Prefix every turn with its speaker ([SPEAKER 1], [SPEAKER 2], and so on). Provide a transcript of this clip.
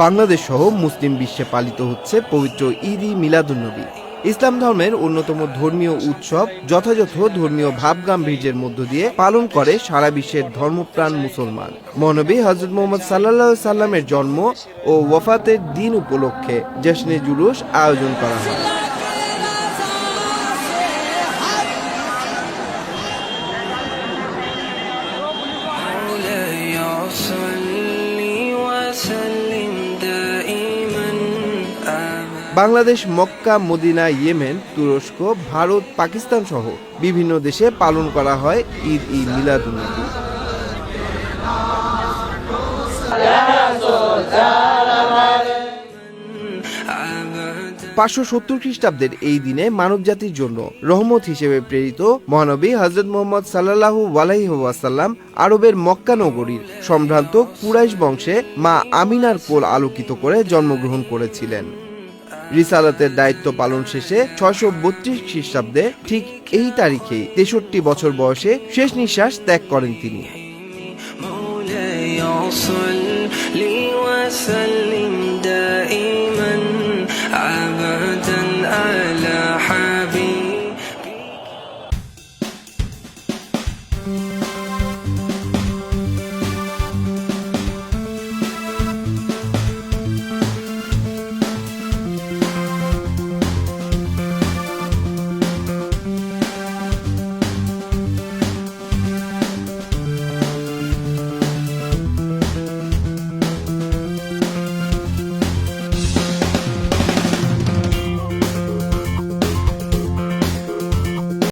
[SPEAKER 1] বাংলাদেশ সহ মুসলিম বিশ্বে পালিত হচ্ছে পবিত্র ঈদ ই মিলাদুন্নবী ইসলাম ধর্মের অন্যতম ধর্মীয় উৎসব যথাযথ ধর্মীয় ভাবগাম্ভীর্যের মধ্য দিয়ে পালন করে সারা বিশ্বের ধর্মপ্রাণ মুসলমান। মহানবী হজরত মোহাম্মদ সাল্লাহ সাল্লামের জন্ম ও ওয়াফাতের দিন উপলক্ষে জশ্নে জুলুস আয়োজন করা হয়। বাংলাদেশ, মক্কা, মদিনা, ইয়েমেন, তুরস্ক, ভারত, পাকিস্তান সহ বিভিন্ন দেশে পালন করা হয় ঈদ ই মিলাদুন্নবী পাঁচশো সত্তর খ্রিস্টাব্দের এই দিনে মানব জাতির জন্য রহমত হিসেবে প্রেরিত মহানবী হজরত মোহাম্মদ সাল্লাহু ওয়াসাল্লাম আরবের মক্কা নগরীর সম্ভ্রান্ত কুরাইশ বংশে মা আমিনার কোল আলোকিত করে জন্মগ্রহণ করেছিলেন। রিসালাতের দায়িত্ব পালন শেষে ছয়শো বত্রিশ খ্রিস্টাব্দে ঠিক এই তারিখে তেষট্টি বছর বয়সে শেষ নিঃশ্বাস ত্যাগ করেন তিনি।
[SPEAKER 2] thank you